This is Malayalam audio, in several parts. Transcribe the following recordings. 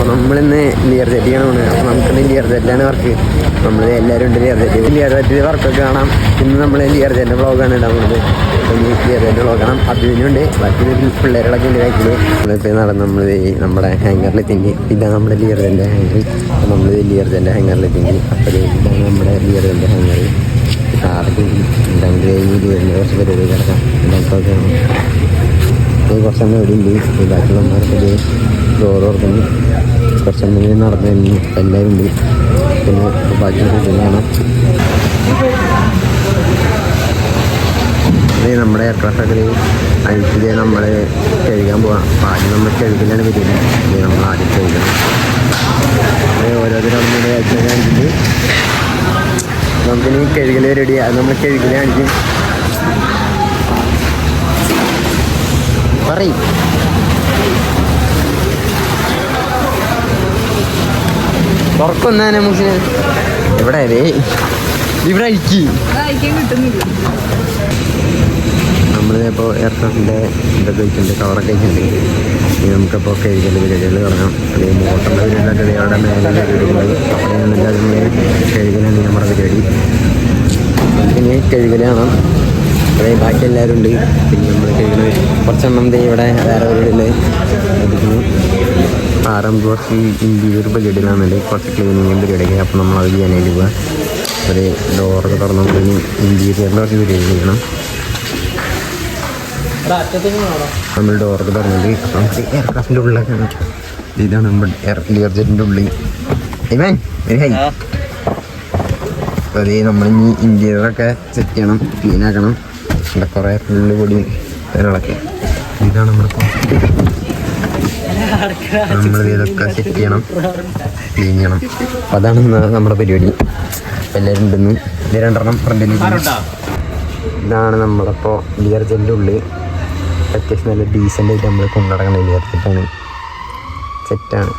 അപ്പോൾ നമ്മളിന്ന് ലിയർ സെറ്റിയാണ് പോകുന്നത് അപ്പോൾ നമുക്കിന്ന് ലിയർ ജെറ്റിലാണ് വർക്ക് നമ്മൾ എല്ലാവരും ഉണ്ട് ലിയർ സെറ്റ് ലിയർ സെറ്റ് വർക്കൊക്കെ കാണാം ഇന്ന് നമ്മൾ ലിയർ ജെറ്റിന്റെ വ്ളോഗാണ് ഉണ്ടാവുന്നത് ലിയർ സെറ്റ് വ്ളോഗ് കാണാം അതിനുണ്ട് ബാക്കി പിള്ളേരുകളൊക്കെ ഉണ്ട് ബാക്കിൽ നമ്മളിപ്പോൾ നടന്ന് നമ്മൾ നമ്മുടെ ഹാങ്ങറിൽ തിങ്ങി ഇതാണ് നമ്മുടെ ലിയർ സെന്റെ ഹാങ്ങർ നമ്മൾ ലിയർ സെന്റെ ഹാങ്ങറിൽ തിങ്ങി അപ്പോൾ ഇതാണ് നമ്മുടെ ലിയർ സെന്റെ ഹാങ്ങർ കാറൊക്കെ ഉണ്ടാകുമ്പോൾ കഴിഞ്ഞ് വരുന്ന കുറച്ച് പരിപാടി കിടക്കാം ഇതൊക്കെ ഇത് കുറച്ചെണ്ണം ഇവിടെ ഉണ്ട് ബാക്കിയുള്ളവന്മാർക്ക് ഡോർ ഓർക്കുന്നു കുറച്ചെണ്ണം എന്തെങ്കിലും നടന്നു എല്ലാവരും പിന്നെ ബാക്കി ഇത് നമ്മുടെ എയർക്രാഫ്റ്റൊക്കെ അഴിച്ചിൽ നമ്മൾ കഴുകാൻ പോവാം. അപ്പോൾ ആദ്യം നമ്മൾ കഴുകലാണ് വരുന്നത് നമ്മൾ ആദ്യം കഴുകണം. ഓരോരുത്തരും നമ്മുടെ അയച്ചാണെങ്കിൽ നമുക്കിനി കഴുകൽ റെഡി അത് നമ്മൾ കഴുകൽ പറയും. എവിടെ ഇവിടെ അയക്കി നമ്മളിപ്പോൾ ഇതൊക്കെ വെച്ചിട്ടുണ്ട് കവറൊക്കെ വെച്ചിട്ടുണ്ട്. ഇനി നമുക്കപ്പോൾ കഴുകൽ പരിപാടികൾ തുടങ്ങാം അല്ലെങ്കിൽ മോട്ടറിന്റെ പരിപാടിയൊക്കെ അവിടെ മേലെ പരിപാടികൾ അവിടെ അതിന് കഴുകലാണ് നമ്മുടെ പരിപാടി. നമുക്കിനി കഴുകലാണ്. അതായത് ബാക്കി എല്ലാവരും ഉണ്ട്. പിന്നെ നമ്മൾ കഴുകണ കുറച്ചെണ്ണം ഇവിടെ വേറെ പരിപാടിയിൽ ആറാം കുറച്ച് ഇന്റീരിയർ പരിപാടിയിലാണുണ്ട് കുറച്ച് ക്ലീനിങ്ങും പരിപാടിയൊക്കെ. അപ്പോൾ നമ്മൾ അത് ചെയ്യാനായിട്ട് പോവുക ഒരു ഡോറൊക്കെ തുറന്നു കഴിഞ്ഞ് ഇന്റീരിയറിന്റെ കുറച്ച് പരിപാടി ചെയ്യണം. നമ്മൾ ഡോറൊക്കെ തുറന്നിട്ട് അപ്പം നമുക്ക് എയർക്രാഫ്റ്റിന്റെ ഉള്ളിലൊക്കെ. ഇതാണ് നമ്മുടെ എയർ ക്ലിയർ ജെറ്റിന്റെ ഉള്ളിൽ ഇവൻ ഒരു ഹൈ അപ്പോൾ അതേ നമ്മൾ ഇനി ഇന്റീരിയറൊക്കെ സെറ്റ് ചെയ്യണം ക്ലീൻ ആക്കണം. ഇവിടെ കുറേ ഫുള്ള് പൊടി കാര്യങ്ങളൊക്കെ ഇതാണ് നമ്മുടെ നമ്മൾ ഇതൊക്കെ സെറ്റ് ചെയ്യണം. ക്ലീൻ ചെയ്യണം. അപ്പം അതാണ് നമ്മുടെ പരിപാടി. എല്ലാവരും ഉണ്ടെന്ന് ഇത് രണ്ടെണ്ണം ഫ്രണ്ടിൽ ഇതാണ് നമ്മളിപ്പോൾ ലിയർ ജെല്ലിന്റെ ഉള്ളിൽ. അത്യാവശ്യം നല്ല ഡീസന്റ് ആയിട്ട് നമ്മൾ കൊണ്ടുനടക്കണ ലിയർ സെറ്റാണ് സെറ്റാണ്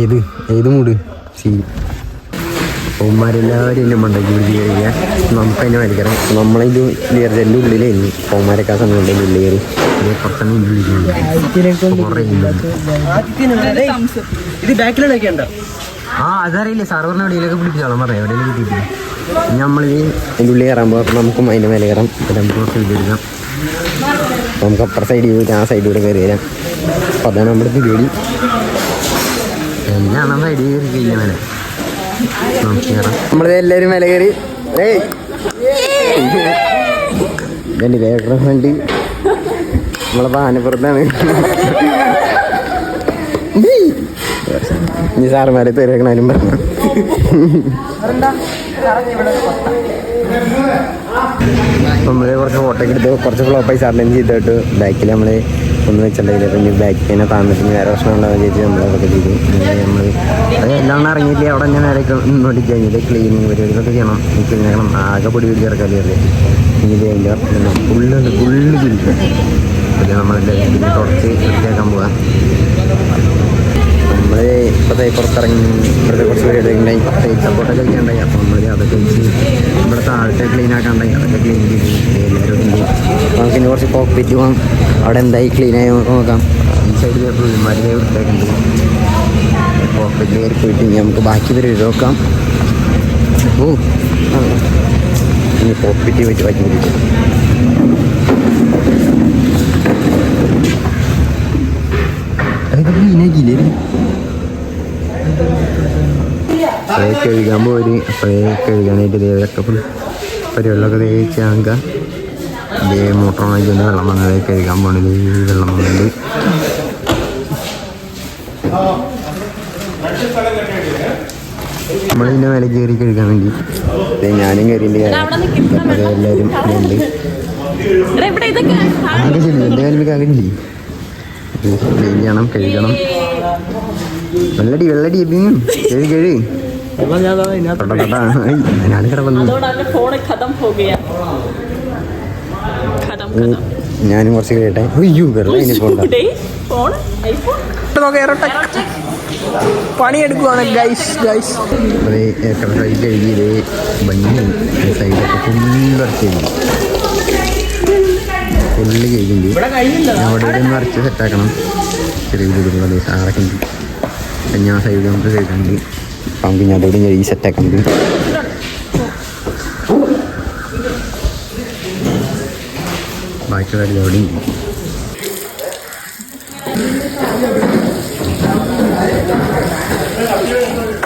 ഏത്? ഏത് മൂട്? സീ. പൗമാരെല്ലാവരും എന്നെ മണ്ടയ്ക്ക് പിടിച്ച് കയറിയ നമുക്ക് തന്നെ വലിക്കണം നമ്മളിത് ലിയർ ജെല്ലിന്റെ ഉള്ളിലായിരുന്നു. പൗമാരൊക്കെ ആ സമയം ഉണ്ടെങ്കിൽ ഉള്ളിൽ കയറി. ഇത് ബാക്കിലൊക്കെ ഉണ്ടോ. ആ അതറിയില്ലേ. സാറ് പറഞ്ഞ എവിടെയൊക്കെ പിടിപ്പിച്ചോളാം പറയാം. എവിടെയെങ്കിലും കിട്ടിയിട്ടില്ല. നമ്മൾ ഈ അതിന്റെ ഉള്ളിൽ കയറാൻ പോകാം. അപ്പം നമുക്കും അതിന്റെ മേലെ കയറാം. നമുക്ക് കുറച്ച് വീഡിയോ എടുക്കാം. അപ്പം നമുക്ക് അപ്പുറ സൈഡിൽ പോയിട്ട് ആ സൈഡിലൂടെ കയറി വരാം. അപ്പം അതാണ് നമ്മുടെ പരിപാടി. എല്ലാം ആ സൈഡിൽ കയറി കഴിഞ്ഞ മേലെ നമുക്ക് കയറാം. നമ്മളിത് എല്ലാവരും മേലെ കയറി. ഏയ്. എന്റെ നമ്മളെ പാനപ്പുറത്താണ് ഇനി സാറുമാരെ തരക്കണാലും പറഞ്ഞു. നമ്മൾ കുറച്ച് ഫോട്ടോ എടുത്ത് കുറച്ച് ഫ്ലോപ്പായി ചാർജ് ചെയ്തിട്ട് ബാക്കിൽ നമ്മൾ ഒന്ന് വെച്ചിട്ടുണ്ടെങ്കിൽ ബാക്കിൽ തന്നെ താന്നിട്ട് വേറെ പ്രശ്നം ഉണ്ടാവുക ചേച്ചി നമ്മളതൊക്കെ ചെയ്തു. നമ്മൾ എല്ലാം ഇറങ്ങിയില്ല അവിടെ ഞാൻ നേരെ നോട്ടി കഴിഞ്ഞിട്ട് ക്ലീനിങ് പരിപാടികളൊക്കെ ചെയ്യണം. ക്ലീൻ ചെയ്യണം. ആകെ പൊടി പിടിച്ചിറക്കാൻ ഇത് അതിന്റെ ഫുള്ള് ഫുള്ള് തിരിക്കുക പിന്നെ നമ്മൾ തുടച്ച് വൃത്തിയാക്കാൻ പോവാം. നമ്മൾ ഇപ്പോഴത്തെ പുറത്തിറങ്ങി ഇവിടുത്തെ കുറച്ച് പരിപാടി സൈഡ് സപ്പോർട്ടൊക്കെ ചെയ്യാണ്ടായി അപ്പോൾ നമ്മൾ അതൊക്കെ വെച്ച് ഇവിടെ താഴത്തെ ക്ലീൻ ആക്കാണ്ടായി അതൊക്കെ ക്ലീൻ ചെയ്ത് എല്ലാവരും ഉണ്ട് നമുക്ക് ഇനി കുറച്ച് കോക്പിറ്റ് പോകാം അവിടെ എന്തായി ക്ലീൻ ആയി നോക്കാം. ഈ സൈഡിൽ പുള്ളിമാരെ വൃത്തിയാക്കുന്നുണ്ട്. കോക്പിറ്റ് കയറി പോയിട്ട് നമുക്ക് ബാക്കി വരെ നോക്കാം. ഓ. ഇനി കോക്പിറ്റ് പറ്റി ബാക്കി പിടിച്ചു അതൊക്കെ ക്ലീൻ ആക്കിയില്ലേ അപ്പോൾ കഴുകാൻ പോരി അപ്പോൾ കഴുകാനായിട്ട് ദേവരൊക്കെ തേച്ച് തേച്ചാങ്ക ഇതേ മോട്ടർ വാങ്ങിക്കുന്ന വെള്ളം വന്നത് കഴുകാൻ പോണത്. വെള്ളം വന്നത് നമ്മളിതിന്റെ മേലെ കയറി കഴുകാൻ വേണ്ടി. ഇതേ ഞാനും കയറിയിട്ട് അപ്പോൾ എല്ലാവരും ഉണ്ട്. ആകെ ചെല്ലി എന്റെ കാലിൽ ആകെ ചെല്ലി ക്ലീൻ ചെയ്യണം കഴുകണം. വെള്ളടി വെള്ളടി എബിയും കഴുകി. ഞാനും കുറച്ച് കേട്ടെ അയ്യോ വെറുതെ പണിയെടുക്കുവാണ് ഗൈസ് ഗൈസ് അത് ഏക്കർ സൈഡ് കഴുകിയത് ഭംഗി സൈഡൊക്കെ ഫുള്ള് ഇറച്ചിരുന്നു ഫുള്ള് കഴുകിണ്ട് അവിടെ സെറ്റാക്കണം ചെറിയ വീടുകൾ സാറൊക്കെ ഉണ്ട്. ഞാൻ സൈഡ് നമുക്ക് കേൾക്കുന്നുണ്ട് അപ്പം നമുക്ക് ഞാൻ അതോടെ ഞാൻ ഈ സെറ്റാക്കുന്നുണ്ട് ബാക്കിയുള്ള അവിടെ ഉണ്ട്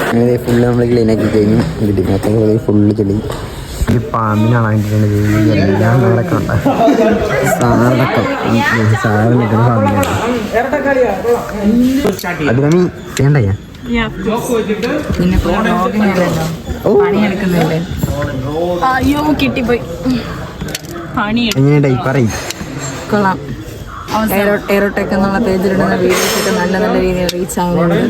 അങ്ങനെ ഫുള്ള് നമ്മൾ ക്ലീൻ ആക്കി കഴിഞ്ഞു. ഇതിനകത്ത് ഫുള്ള് ചെളി ഈ പാമ്പിനാണ് അതിന്റെ എല്ലാം നടക്കണ്ട സാറടക്കം സാറ് നിൽക്കുന്ന പാമ്പിനാണ് അത് കമ്മി ചെയ്യണ്ട ഞാൻ ഓ. അയ്യോ കിട്ടിപ്പോയി. പണിയെടുക്കും എങ്ങനെയുണ്ടായി പറയും. കൊള്ളാം. എയറോടെക് എന്നുള്ള പേജിലിടുന്ന വീഡിയോസ് ഒക്കെ നല്ല നല്ല രീതിയിൽ റീച്ച് ആവുന്നുണ്ട്.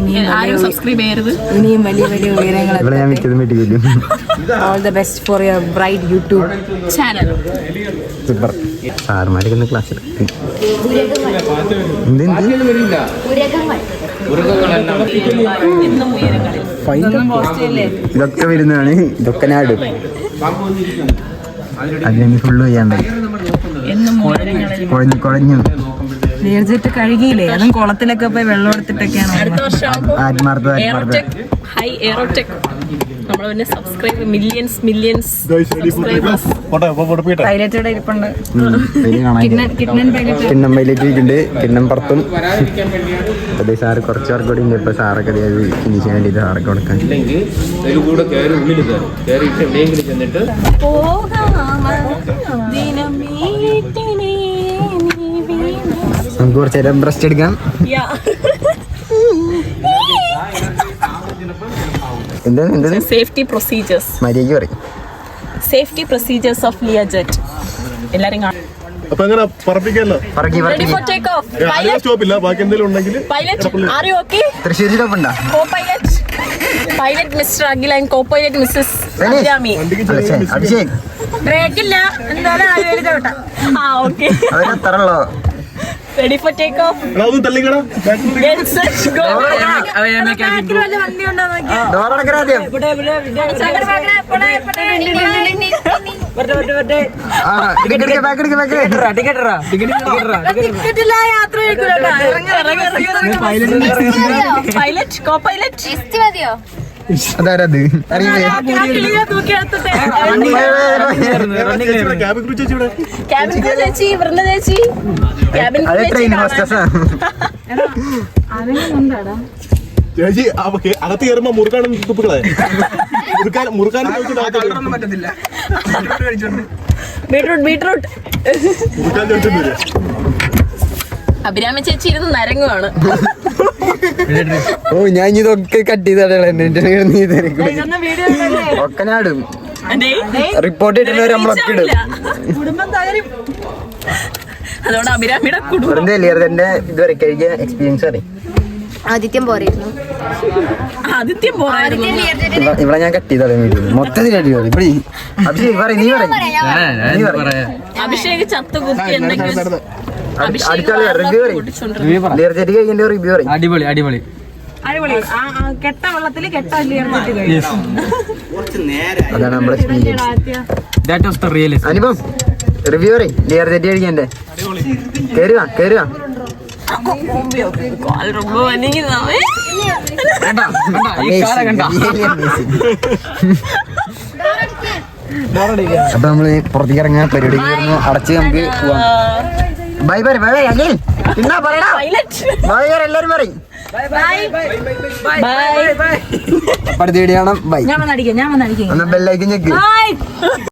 ഇനിയും സബ്സ്ക്രൈബ് ചെയ്യരുത്. ഇനിയും വലിയ വലിയ ഉയരങ്ങൾ all the best for your bright YouTube channel super സാറുമാരൊക്കെ class ക്ലാസ്സിൽ ഇതൊക്കെ വരുന്നതാണ്. ഇതൊക്കെ ഞാൻ അതിന് ഫുള്ള് ചെയ്യാണ്ടായി എന്നും ഉയരങ്ങളിൽ കുഴഞ്ഞു കുഴഞ്ഞു. നേർച്ചിട്ട് കഴുകിയില്ലേ? അതും കുളത്തിലൊക്കെ പോയി വെള്ളം എടുത്തിട്ടൊക്കെയാണ് അടുത്ത വർഷം ഹൈ എയറോടെക് നമ്മൾ പിന്നെ സബ്സ്ക്രൈബ് പൈലറ്റോടെ ഇരിപ്പുണ്ട്. കിണ്ണം കിണ്ണം പുറത്തും. അതെ സാറ് കുറച്ച് കൂടി ഉണ്ട്. ഇപ്പൊ സാറൊക്കെ അത് ഫിനിഷ് ചെയ്യാൻ വേണ്ടി സാറൊക്കെ കൊടുക്കാൻ. ഇല്ലെങ്കിൽ നമുക്ക് കുറച്ച് നേരം റെസ്റ്റ് എടുക്കാം. എന്താണ് എന്താണ് സേഫ്റ്റി പ്രൊസീജിയേഴ്സ് മര്യാദയ്ക്ക് പറയും. Safety procedures of Liya jet എല്ലാരും അപ്പൊ എങ്ങനെ പറപ്പിക്കല്ലോ. പറക്കി റെഡി പറക്കി. For take off pilot stop ഇല്ല. ബാക്കി എന്തെങ്കിലും ഉണ്ടെങ്കിൽ pilot are you okay Thrissur stop ഉണ്ടോ co pilot pilot mister Akhil and co pilot Mrs. Abhirami Abhishek brake ഇല്ല. എന്തായാലും ആ ഓക്കേ ഉള്ളോ? റെഡി ഫോർ ടേക്ക് ഓഫ് അതൊന്നും തള്ളിക്കടാ. പൈലറ്റ് കോ പൈലറ്റ് അതാരത് ട്രെയിൻ. ഹോസ്റ്റസാ ചേച്ചി അകത്ത് കയറുമ്പോ മുറുക്കാണ് തുപ്പിക്കളെ മുറുക്കാൻ മുറുക്കാൻ പറ്റത്തില്ല ബീട്രൂട്ട് ബീട്രൂട്ട് മുറുക്കാൻ ചോദിച്ചിട്ടില്ല വരും അഭിരാമി ചേച്ചി ഇരുന്ന് നരങ്ങുവാണ്. ഓ ഞാൻ ഇതൊക്കെ കട്ട് ചെയ്താടേ നീ ഒക്കെ റിപ്പോർട്ട് ഇടുന്നവർ നമ്മളൊക്കെ ഇടും. കുടുംബം അഭിരാമിയുടെ ഇതുവരെ എക്സ്പീരിയൻസ് അറിയും? ആദിത്യം പോരായിരുന്നു. ആദിത്യം പോരായിരുന്നു. ഇവിടെ ഞാൻ കട്ട് ചെയ്താലേ വീഡിയോ മൊത്തത്തിൽ കട്ട് ചെയ്തോളൂ ഇവിടെ അഭിഷേക് നീ പറ നീ പറ അഭിഷേക് ചത്തു കുത്തി എന്തെങ്കിലും അടിപൊളി അടിപൊളി. അടിപൊളി. കെട്ട ദാറ്റ് വാസ് അപ്പൊ നമ്മൾ പുറത്തേക്ക് ഇറങ്ങാൻ പരിപാടി അടച്ച് നമുക്ക് പോവാം. ബൈ ബൈ ബൈ ബൈ അല്ലേ എന്നാ പറയടാ. ബൈ ബൈ എല്ലാരും പറയും. ബൈ അടുത്ത വീഡിയോ കാണാം ബൈ ഞാൻ വന്നടിക്കാം ഞാൻ വന്നടിക്കാം. ഒന്ന് ബെല്ലൈക്കൻ ഞെക്ക്.